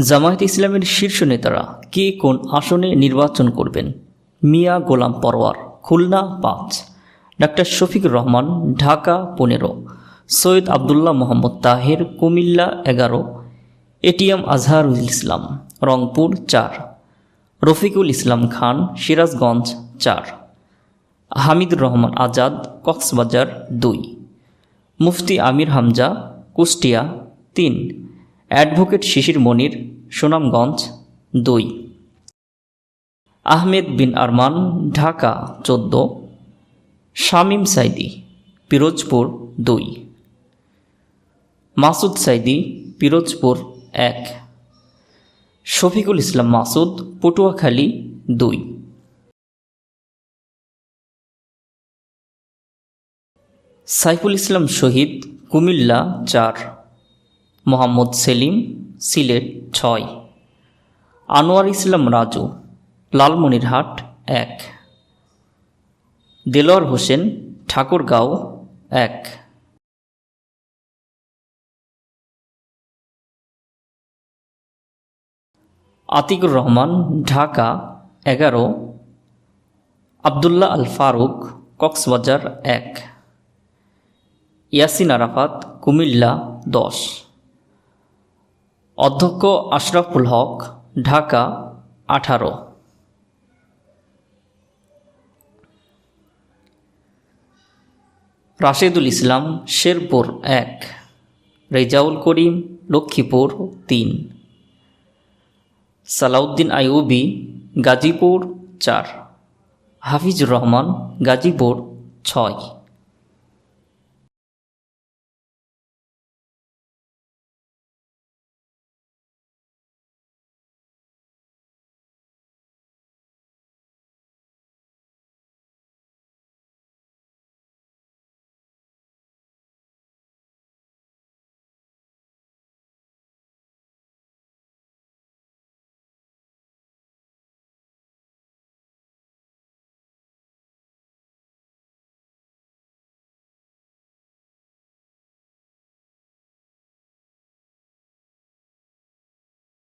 জামায়াত ইসলামের শীর্ষ নেতারা কে কোন আসনে নির্বাচন করবেন? মিয়া গোলাম পরওয়ার, খুলনা পাঁচ। ডাক্তার শফিক রহমান, ঢাকা পনেরো। সৈয়দ আবদুল্লাহ মোহাম্মদ তাহের, কুমিল্লা এগারো। এটিএম আজহারুল ইসলাম, রংপুর চার। রফিকুল ইসলাম খান, সিরাজগঞ্জ চার। হামিদুর রহমান আজাদ, কক্সবাজার দুই। মুফতি আমির হামজা, কুষ্টিয়া তিন। অ্যাডভোকেট শিশির মনির, সুনামগঞ্জ, দুই। আহমেদ বিন আরমান, ঢাকা, চোদ্দ। শামীম সাইদি, পিরোজপুর, দুই। মাসুদ সাইদি, পিরোজপুর, এক। শফিকুল ইসলাম মাসুদ, পটুয়াখালী, দুই। সাইফুল ইসলাম শহীদ, কুমিল্লা, চার। মোহাম্মদ সেলিম, সিলেট ছয়। আনোয়ার ইসলাম রাজু, লালমনিরহাট এক। দেলোয়ার হোসেন, ঠাকুরগাঁও এক। আতিকুর রহমান, ঢাকা এগারো। আবদুল্লাহ আল ফারুক, কক্সবাজার এক। ইয়াসিন আরাফাত, কুমিল্লা দশ। অধ্যক্ষ আশরাফুল হক, ঢাকা, আঠারো। রাশেদুল ইসলাম, শেরপুর এক। রেজাউল করিম, লক্ষ্মীপুর তিন। সালাউদ্দিন আইউবি গাজীপুর চার। হাফিজুর রহমান, গাজীপুর ছয়।